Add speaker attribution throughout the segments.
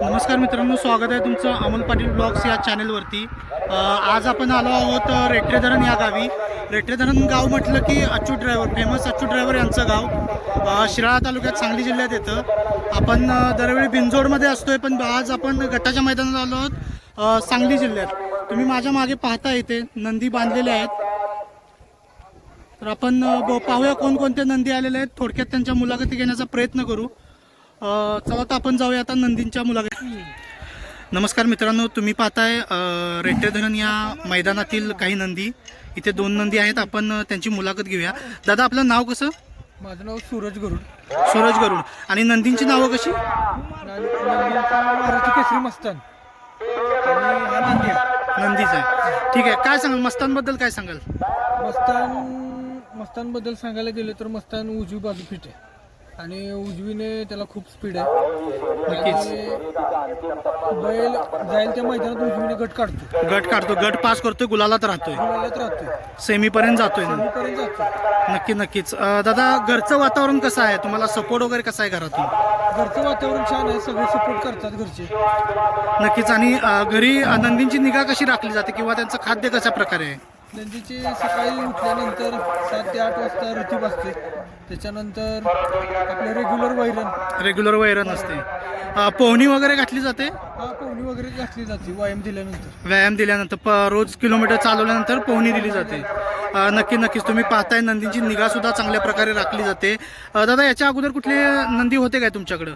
Speaker 1: नमस्कार मित्रांनो स्वागत आहे तुमचं अमोल पाटील ब्लॉग्स या चॅनलवरती. आज आपण आलो आहोत अ, धरण या गावी. रेट्रे धरण गाव म्हटलं की Achyut driver famous Achyut driver यांचं गाव. शिराळा तालुक्यात सांगली जिल्ह्यात येतं. आपण दरवेळी बिंजोडमध्ये असतोय पण आज आपण गटाच्या मैदानात आलो आहोत सांगली जिल्ह्यात. तुम्ही माझ्या मागे पाहता इथे नंदी बांधलेल्या आहेत. तर आपण पाहूया कोणकोणते नंदी आलेले आहेत. थोडक्यात त्यांच्या मुलाखती घेण्याचा प्रयत्न करू. चला तर आपण जाऊया आता नंदींच्या मुलाखती नमस्कार मित्रांनो तुम्ही पाहताय अ, रेट्टे धरण या मैदानातील काही नंदी. इथे दोन नंदी आहेत आपण त्यांची मुलाखत घेऊया. दादा आपलं नाव कसं?
Speaker 2: माझं नाव सूरज गरुड.
Speaker 1: सूरज गरुड. आणि नंदींची नावं कशी?
Speaker 2: केसरी मस्तान.
Speaker 1: नंदीच आहे. ठीक आहे काय सांगाल? मस्तांबद्दल काय सांगाल?
Speaker 2: मस्तान मस्तानबद्दल सांगायला गेलं तर मस्तान उजवी बाजू फिट आहे. आणि उजवीने त्याला खूप स्पीड आहे. आणि बैल जाईल त्या मैदानात उजवीने गट काढतो.
Speaker 1: गट काढतो. गट पास करतोय गुलालात राहतोय.
Speaker 2: गुलालात राहतो
Speaker 1: सेमीपर्यंत जातोय
Speaker 2: पर्यंत जातो
Speaker 1: नक्की नक्कीच. अ, दादा घरचं वातावरण कसं आहे? तुम्हाला सपोर्ट वगैरे कसा आहे घरातून?
Speaker 2: घरचं वातावरण छान आहे. सगळे सपोर्ट करतात घरचे.
Speaker 1: नक्कीच. आणि अ, घरी अ, नंदींची निगा कशी राखली जाते किंवा त्यांचं खाद्य कशा प्रकारे आहे?
Speaker 2: नंदीचे सकाळी उठल्यानंतर सात ते आठ वाजता ऋतू असते. त्याच्यानंतर आपलं रेग्युलर वैरण.
Speaker 1: रेग्युलर वैरण असते. अ, पोहणी वगैरे घातली जाते?
Speaker 2: हा पोहणी वगैरे घातली जाते व्यायाम दिल्यानंतर.
Speaker 1: व्यायाम दिल्यानंतर प रोज किलोमीटर चालवल्यानंतर पोहणी दिली जाते. अ, नक्की नक्कीच तुम्ही पाहताय नंदींची निगा सुद्धा चांगल्या प्रकारे राखली जाते. अ, दादा याच्या अगोदर कुठले नंदी होते काय तुमच्याकडं?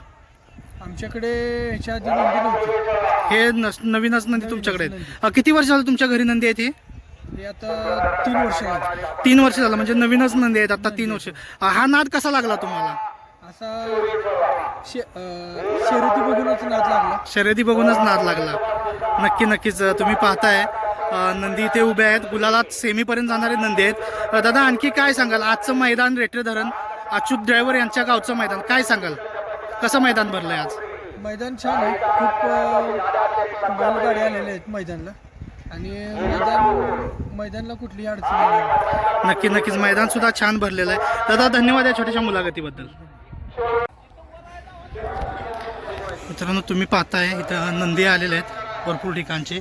Speaker 2: आमच्याकडे ह्याच्या आधी नंदी नव्हती.
Speaker 1: हे नस नवीनच नंदी तुमच्याकडे आहेत. अ, किती वर्ष झालं तुमच्या घरी नंदी आहेत हे
Speaker 2: हे आता तीन वर्ष झाली
Speaker 1: तीन वर्ष झालं म्हणजे नवीनच नंदी आहेत आता तीन वर्ष. हा नाद कसा लागला तुम्हाला?
Speaker 2: असा शे अं, शर्यती बघूनच नाद लागला.
Speaker 1: शर्यती बघूनच नाद लागला. नक्की नक्कीच अ, तुम्ही पाहताय. अ, नंदी इथे उभे आहेत. गुलालात सेमीपर्यंत जाणारे नंदी आहेत. अ, दादा आणखी काय सांगाल? आजचं मैदान रेट्रे धरण अच्युत ड्रायव्हर यांच्या गावचं मैदान काय सांगाल? कसं मैदान भरलंय आज?
Speaker 2: मैदान छान आहे. खूप अं, बैलगाड्या आलेल्या आहेत मैदानला. आणि मैदान मैदानला कुठली अडचण नाही.
Speaker 1: नक्की नक्कीच. मैदान सुद्धा छान भरलेलं आहे. दादा धन्यवाद या छोट्याशा मुलाखतीबद्दल. मित्रांनो तुम्ही पाहताय इथं नंदी आलेले आहेत भरपूर ठिकाणचे.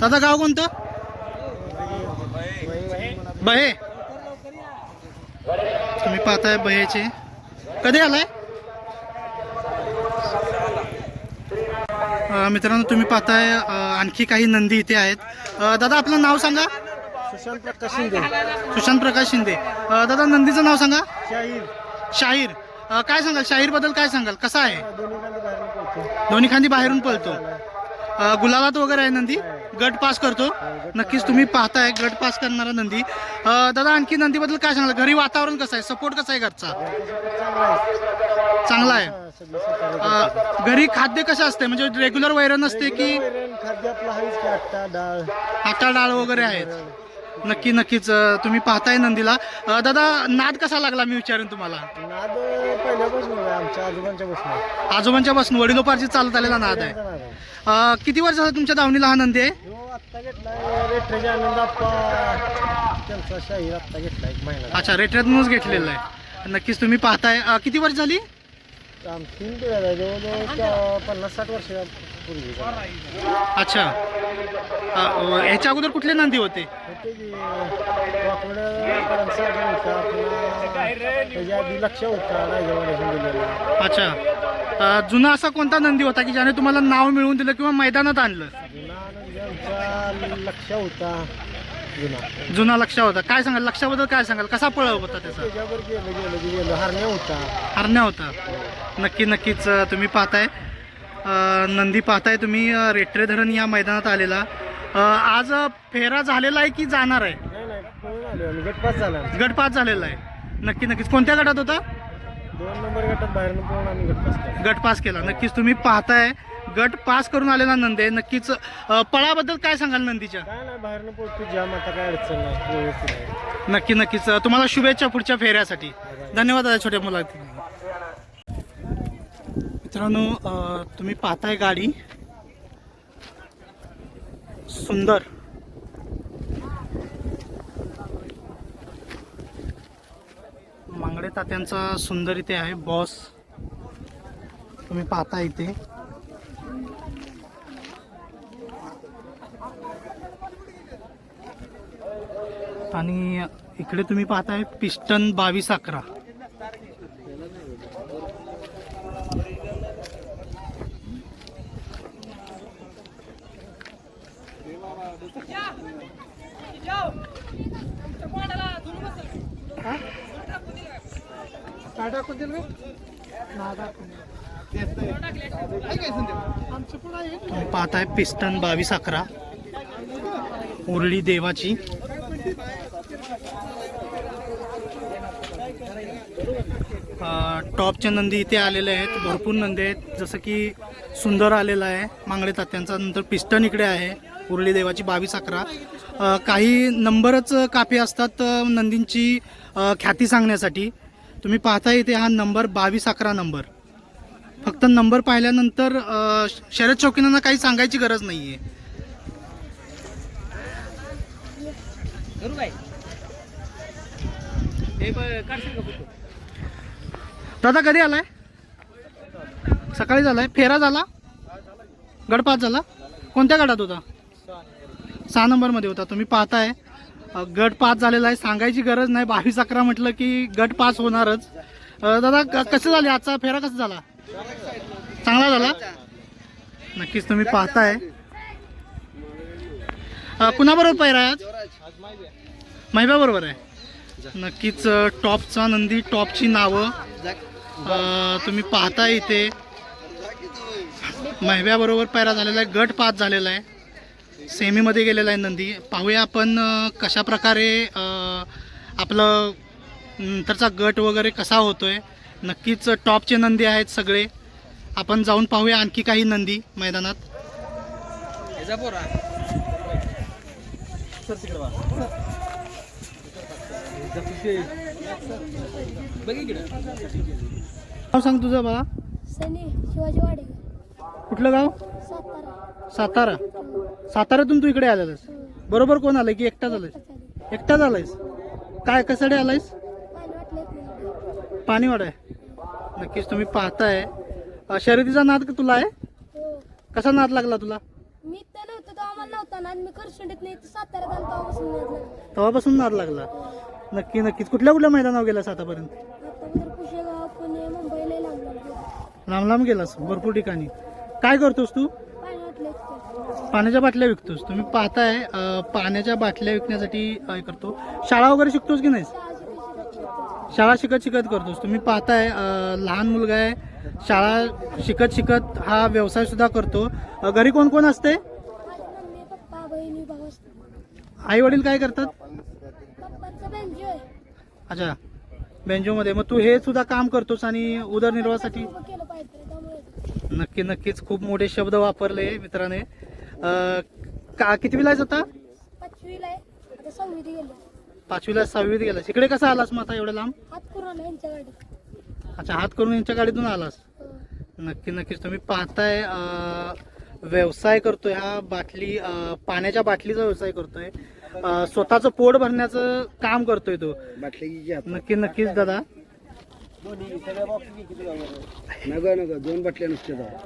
Speaker 1: दादा गाव कोणतं? बहे. तुम्ही पाहताय बहेचे कधी आलाय? मित्रांनो तुम्ही पाहताय आणखी काही नंदी इथे आहेत. दादा आपलं नाव सांगा.
Speaker 2: सुशांत प्रकाश शिंदे.
Speaker 1: सुशांत प्रकाश शिंदे. दादा नंदीचं नाव सांगा.
Speaker 2: शाहीर.
Speaker 1: शाहीर. काय सांगाल? शाहीरबद्दल काय सांगाल? कसा आहे?
Speaker 2: दोन्ही
Speaker 1: खांदी बाहेरून पळतो. अ, गुलालात वगैरे आहे नंदी? गट पास करतो. नक्कीच तुम्ही पाहताय गट पास करणारा नंदी. दादा आणखी नंदीबद्दल काय सांगाल? घरी वातावरण कसं आहे? सपोर्ट कसा आहे घरचा? चांगला आहे. घरी खाद्य कसं असते म्हणजे रेग्युलर वैरण असते की
Speaker 2: खाद्य आपलं डाळ.
Speaker 1: आटा डाळ वगैरे आहेत? नक्की नक्कीच अ, तुम्ही पाहताय नंदीला. अ, दादा नाद कसा लागला? मी विचारेन तुम्हाला.
Speaker 2: नाद पहिल्यापासून आहे आमच्या आजोबांच्या पासून
Speaker 1: आजोबांच्या पासून वडिलोपार्जित चालत आलेला नाद आहे. अ, किती वर्ष झालं तुमच्या दावणीला हा नंदी आहे?
Speaker 2: हो आत्ता घेतलाय रेट्रेच्या आनंद आप्पा. त्यांचा शाहीर आत्ता घेतला एक महिना.
Speaker 1: अच्छा रेट्रेतूनच घेतलेलं आहे. नक्कीच तुम्ही पाहताय. अ, किती वर्ष झाली?
Speaker 2: आम तीन पिढ्या झाल्या जवळजवळ त्या पन्नास साठ वर्षापूर्वी
Speaker 1: अच्छा. अ, अ, ह्याच्या अगोदर कुठले नंदी होते?
Speaker 2: होते की होता पुन्हा त्याच्या आधी लक्ष होता
Speaker 1: अच्छा. अ, जुना असा कोणता नंदी होता की ज्याने तुम्हाला नाव मिळवून दिलं किंवा मैदानात आणलं?
Speaker 2: जुना आनंद आमचा लक्ष होता. जुना.
Speaker 1: लक्ष होता. काय सांगाल? लक्षाबद्दल काय सांगाल? कसा पळव होता त्याचा?
Speaker 2: त्याच्यावर गेलं गेलं की गेलं. हरण्या होता.
Speaker 1: हरण्या होता. नक्की नक्कीच अ, तुम्ही पाहताय. अ, नंदी पाहताय तुम्ही अ, रेट्रे धरण या मैदानात आलेला. अ, आज अ, फेरा झालेला आहे की जाणार आहे?
Speaker 2: नाही नाही. पळून आलो आम्ही गटपास झाला.
Speaker 1: झालेला आहे. नक्की नक्कीच. कोणत्या गटात होता?
Speaker 2: दोन नंबर गटात बाहेरनं पळून आम्ही गटपास केला.
Speaker 1: गट पास केला. नक्कीच तुम्ही पाहताय. गट पास करून आले ना नंदे नक्कीच पळाबद्दल काय सांगाल नंदीच्या? नक्की नक्कीच. तुम्हाला शुभेच्छा पुढच्या फेऱ्यासाठी. धन्यवाद दादा छोट्या मुला मित्रांनो तुम्ही पाहताय गाडी. सुंदर. मांगडे तात्यांचा सुंदर इथे आहे बॉस. तुम्ही पाहता इथे. आणि इकडे तुम्ही पाहताय पिस्टन बावीस अकरा. पाहताय पिस्टन बावीस अकरा. उरळी देवाची. टॉपच्या टॉपचे नंदी इथे आलेले आहेत भरपूर नंदी आहेत. जसं की सुंदर आलेला आहे मांगडे तात्यांचा. नंतर पिस्टन इकडे आहे उरळी देवाची बावीस अकरा. काही नंबरच कापी असतात नंदींची ख्याती सांगण्यासाठी. तुम्ही पाहता इथे हा नंबर बावीस अकरा नंबर. फक्त नंबर पाहिल्यानंतर शरद चौकीनांना काही सांगायची गरज नाही आहे नाहीये दादा कधी आलाय? सकाळी झालाय. फेरा झाला? गड पाच झाला? कोणत्या गडात होता? सहा नंबरमध्ये होता. तुम्ही पाहताय. अ, गट पास झालेला आहे. सांगायची गरज नाही. बावीस अकरा म्हटलं की गट पास होणारच. अ, दादा क- कसं झाले? आजचा फेरा कसा झाला? चांगला झाला? नक्कीच तुम्ही पाहताय. अ, कुणाबरोबर पैरा आहे आज? महिबा बरोबर आहे. नक्कीच टॉपचा नंदी टॉपची नावं. तुम्ही पाहता इथे. महिब्याबरोबर पैरा झालेला आहे गट पास झालेला आहे. सेमीमध्ये गेलेला आहे नंदी. पाहूया आपण कशा प्रकारे आपलं नंतरचा गट वगैरे कसा होतोय. नक्कीच टॉपचे नंदी आहेत सगळे. आपण जाऊन पाहूया आणखी काही नंदी मैदानात. नाव सांग तुझं
Speaker 3: सनी शिवाजी वाडे.
Speaker 1: कुठलं गाव?
Speaker 3: सातारा.
Speaker 1: सातारा. साताऱ्यातून तू इकडे आलेलास. बरोबर कोण आलाय की एकटा झालायस?
Speaker 3: चालेल
Speaker 1: एकटा झालायस? काय कशाडे आलायस?
Speaker 3: पाणी
Speaker 1: आहे नक्कीच तुम्ही पाहताय. शर्यतीचा नाद का तुला आहे?
Speaker 3: हो.
Speaker 1: कसा नाद लागला तुला?
Speaker 3: नव्हतं तेव्हा मला नव्हता ना आणि मी खरसुंडीत नाही तर साताऱ्यात आलो तेव्हापासून नाही लागलं.
Speaker 1: तेव्हापासून नाद लागला. नक्की नक्कीच. कुठल्या कुठल्या मैदानावर गेलास आतापर्यंत?
Speaker 3: आता तर कुशेगाव पुणे मुंबईला लागलं
Speaker 1: लांब लांब गेलास? भरपूर ठिकाणी. काय करतोस तू. पाण्याच्या बाटल्या विकतोस. तुम्ही पाहताय अ, पाण्याच्या बाटल्या विकण्यासाठी काय करतो. शाळा वगैरे शिकतोस की नाहीस?
Speaker 3: शाळा शिकत
Speaker 1: शिकत शिकत. करतोस. तुम्ही पाहताय अ, लहान मुलगा आहे. शाळा शिकत शिकत हा व्यवसाय सुद्धा करतो. अ, घरी कोण कोण असते आई वडील काय करतात? अच्छा. बेंजोमध्ये. मग तू हे सुद्धा काम करतोस आणि उदरनिर्वाहासाठी? नक्की नक्कीच. खूप मोठे शब्द वापरले मित्राने. अ, का कितवीला आहेस आता?
Speaker 3: पाचवीला आहे. आता सहावीत गेलो.
Speaker 1: पाचवीला सहावीत गेलास. इकडे कसा आलास मग आता एवढं लांब?
Speaker 3: हात करून आला यांच्या गाडीत.
Speaker 1: अच्छा हात करून यांच्या गाडीतून आलास?
Speaker 3: हो.
Speaker 1: नक्की नक्कीच. तुम्ही पाहताय अं, व्यवसाय करतोय हा बाटली अं, पाण्याच्या बाटलीचा व्यवसाय करतोय. अं, स्वतःचं पोट भरण्याचं काम करतोय तो. नक्की नक्कीच दादा.
Speaker 2: नग नग दोन बाटल्या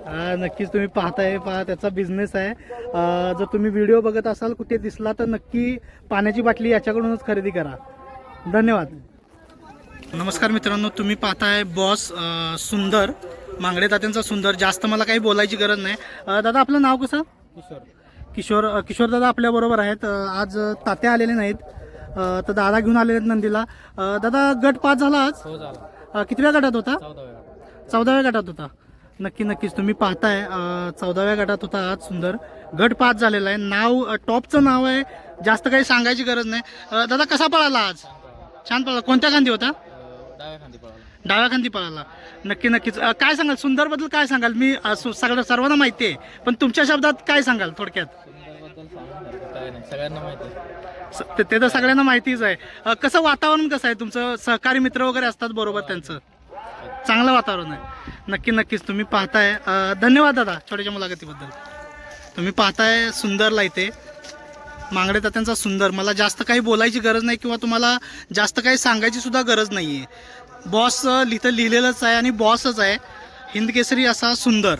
Speaker 1: हा, नक्कीच तुम्ही पाहताय पहा त्याचा बिझनेस आहे. अं, जर तुम्ही व्हिडिओ बघत असाल कुठे दिसला तर नक्की पाण्याची बाटली याच्याकडूनच खरेदी करा. धन्यवाद. नमस्कार मित्रांनो तुम्ही पाहताय बॉस अं, सुंदर मांगडे तात्यांचा सुंदर. जास्त मला काही बोलायची गरज नाही. अं, दादा आपलं नाव कसं?
Speaker 2: किशोर
Speaker 1: किशोर अ, किशोर दादा आपल्या बरोबर आहेत. आज तात्या आलेले नाहीत. तर दादा घेऊन आलेले आहेत नंदीला. दादा गट पाच झाला आज?
Speaker 2: हो
Speaker 1: कितव्या गटात होता?
Speaker 2: चौदा
Speaker 1: चौदाव्या गटात होता. नक्की नक्कीच तुम्ही पाहताय. चौदाव्या गटात होता आज सुंदर. गट पाच झालेला आहे. नाव टॉपचं नाव आहे. जास्त काही सांगायची गरज नाही. दादा कसा पळाला आज? छान पळाला. कोणत्या खांदी होता?
Speaker 2: डाव्या खांदी पळाला.
Speaker 1: डाव्या खांदी पळाला. नक्की नक्कीच. अ, काय सांगाल? सुंदरबद्दल काय सांगाल? मी अ, सु- सगळं सर्वांना माहिती आहे पण तुमच्या शब्दात काय सांगाल थोडक्यात?
Speaker 2: सुंदरबद्दल सांगून काय नाही सगळ्यांना माहिती
Speaker 1: स- ते ते तर सगळ्यांना माहितीच आहे. अ, कसं वातावरण कसं आहे? तुमचं सहकारी मित्र वगैरे असतात बरोबर त्यांचं? चांगलं वातावरण आहे. नक्की नक्कीच. तुम्ही पाहताय अ, धन्यवाद दादा छोट्याच्या मुलाखतीबद्दल. तुम्ही पाहताय सुंदरला इथे. मांगडे तात्यांचा सुंदर. मला जास्त काही बोलायची गरज नाही किंवा तुम्हाला जास्त काही सांगायची सुद्धा गरज नाही आहे बॉस इथं लिहिलेलंच आहे आणि बॉसच आहे. हिंदकेसरी असा सुंदर.